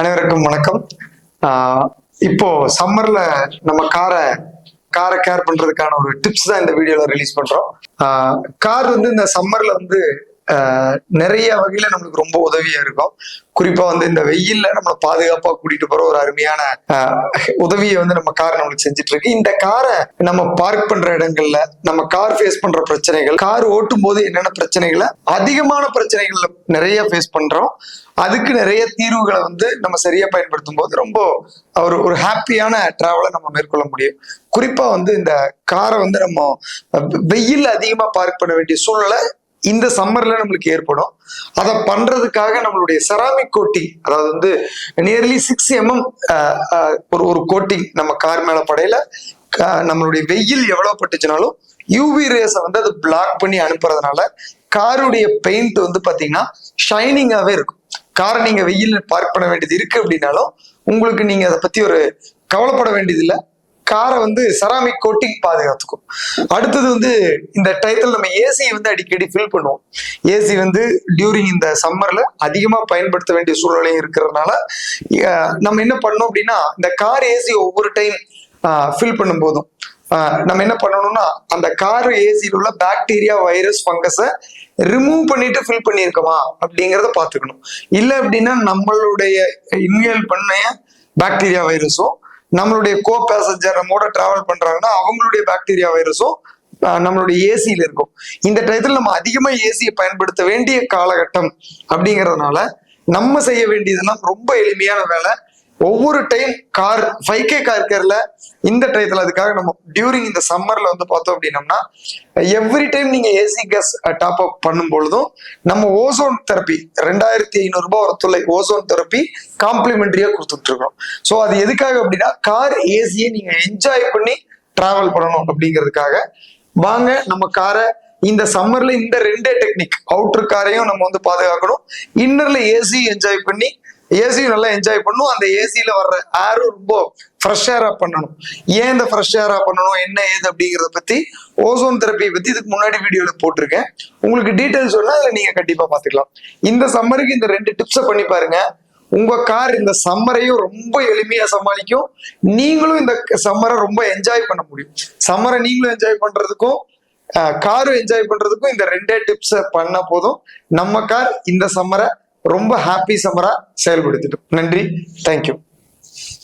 அனைவருக்கும் வணக்கம். இப்போ சம்மர்ல நம்ம காரை காரை கேர் பண்றதுக்கான ஒரு டிப்ஸ் தான் இந்த வீடியோல ரிலீஸ் பண்றோம். கார் வந்து இந்த சம்மர்ல வந்து நிறைய வகையில நம்மளுக்கு ரொம்ப உதவியா இருக்கும். குறிப்பா வந்து இந்த வெயில்ல நம்மளை பாதுகாப்பா கூட்டிட்டு போற ஒரு அருமையான உதவியை வந்து நம்ம கார் நம்மளுக்கு செஞ்சுட்டு இருக்கு. இந்த காரை நம்ம பார்க் பண்ற இடங்கள்ல நம்ம கார் ஃபேஸ் பண்ற பிரச்சனைகள் கார் ஓட்டும் போது என்னென்ன பிரச்சனைகளை அதிகமான பிரச்சனைகள் நிறைய ஃபேஸ் பண்றோம். அதுக்கு நிறைய தீர்வுகளை வந்து நம்ம சரியா பயன்படுத்தும் போது ரொம்ப ஒரு ஒரு ஹாப்பியான டிராவலை நம்ம மேற்கொள்ள முடியும். குறிப்பா வந்து இந்த காரை வந்து நம்ம வெயில் அதிகமா பார்க் பண்ண வேண்டிய சூழ்நிலை இந்த சம்மர்ல நம்மளுக்கு ஏற்படும். அதை பண்றதுக்காக நம்மளுடைய செராமிக் கோட்டிங் அதாவது வந்து நியர்லி சிக்ஸ் எம்எம் ஒரு ஒரு கோட்டிங் நம்ம கார் மேல படையில. நம்மளுடைய வெயில் எவ்வளவு பட்டுச்சுனாலும் யூவி ரேஸை வந்து அது பிளாக் பண்ணி அனுப்புறதுனால காருடைய பெயிண்ட் வந்து பாத்தீங்கன்னா ஷைனிங்காவே இருக்கும். காரை நீங்க வெயில் பார்க் பண்ண வேண்டியது இருக்கு அப்படின்னாலும் உங்களுக்கு நீங்க அதை பத்தி ஒரு கவலைப்பட வேண்டியது இல்லை காரை வந்து செராமிக் கோட்டிங் பாதுகாத்துக்கும். அடுத்தது வந்து இந்த டயத்தில் நம்ம ஏசியை வந்து அடிக்கடி ஃபில் பண்ணுவோம். ஏசி வந்து டியூரிங் இந்த சம்மரில் அதிகமாக பயன்படுத்த வேண்டிய சூழ்நிலையும் இருக்கிறதுனால நம்ம என்ன பண்ணோம் அப்படின்னா இந்த கார் ஏசி ஒவ்வொரு டைம் ஃபில் பண்ணும் போதும் நம்ம என்ன பண்ணணும்னா அந்த கார் ஏசியில் உள்ள பாக்டீரியா வைரஸ் ஃபங்கஸை ரிமூவ் பண்ணிட்டு ஃபில் பண்ணியிருக்கோமா அப்படிங்கிறத பார்த்துக்கணும். இல்லை அப்படின்னா நம்மளுடைய இன்ஹேல் பண்ண பாக்டீரியா வைரஸும் நம்மளுடைய கோ பேசஞ்சர் நம்மோட டிராவல் பண்றாங்கன்னா அவங்களுடைய பாக்டீரியா வைரஸும் நம்மளுடைய ஏசியில இருக்கும். இந்த டயத்தில் நம்ம அதிகமா ஏசியை பயன்படுத்த வேண்டிய காலகட்டம் அப்படிங்கிறதுனால நம்ம செய்ய வேண்டியதெல்லாம் ரொம்ப எளிமையான வேலை. ஒவ்வொரு time car five K car கேர்ல இந்த டயத்துல அதுக்காக நம்ம டியூரிங் இந்த சம்மர்ல வந்து பார்த்தோம் அப்படின்னம்னா எவ்ரி டைம் நீங்க ஏசி கேஸ் டாப் அப் பண்ணும் பொழுதும் நம்ம ஓசோன் தெரப்பி ரெண்டாயிரத்தி ஐநூறு ரூபாய் ஒரு துளை ஓசோன் தெரப்பி காம்ப்ளிமெண்டரியா கொடுத்துட்டு இருக்கோம். ஸோ அது எதுக்காக அப்படின்னா கார் ஏசியை நீங்க என்ஜாய் பண்ணி டிராவல் பண்ணணும் அப்படிங்கிறதுக்காக. வாங்க நம்ம காரை இந்த சம்மர்ல இந்த ரெண்டே டெக்னிக் அவுட்டர் காரையும் நம்ம வந்து பாதுகாக்கணும். இன்னர்ல ஏசி என்ஜாய் பண்ணி ஏசியும் நல்லா என்ஜாய் பண்ணும். அந்த ஏசியில வர்ற ஆரும் ரொம்ப ஃப்ரெஷ் ஏரா பண்ணணும். ஏன் இந்த ஃப்ரெஷ் ஏரா பண்ணணும்? என்ன ஏது அப்படிங்கிறத பத்தி ஓசோன் தெரப்பியை பத்தி இதுக்கு முன்னாடி வீடியோல போட்டிருக்கேன். உங்களுக்கு டீட்டெயில்ஸ் சொன்னா அதுல நீங்க கண்டிப்பா பாத்துக்கலாம். இந்த சம்மருக்கு இந்த ரெண்டு டிப்ஸை பண்ணி பாருங்க. உங்க கார் இந்த சம்மரையும் ரொம்ப எளிமையா சமாளிக்கும். நீங்களும் இந்த சம்மரை ரொம்ப என்ஜாய் பண்ண முடியும். சம்மரை நீங்களும் என்ஜாய் பண்றதுக்கும் காரும் என்ஜாய் பண்றதுக்கும் இந்த ரெண்டே டிப்ஸ் பண்ண போதும். நம்ம கார் இந்த சம்மரை ரொம்ப ஹாப்பி சம்மரா செயல்படுத்திட்டோம். நன்றி. தேங்க்யூ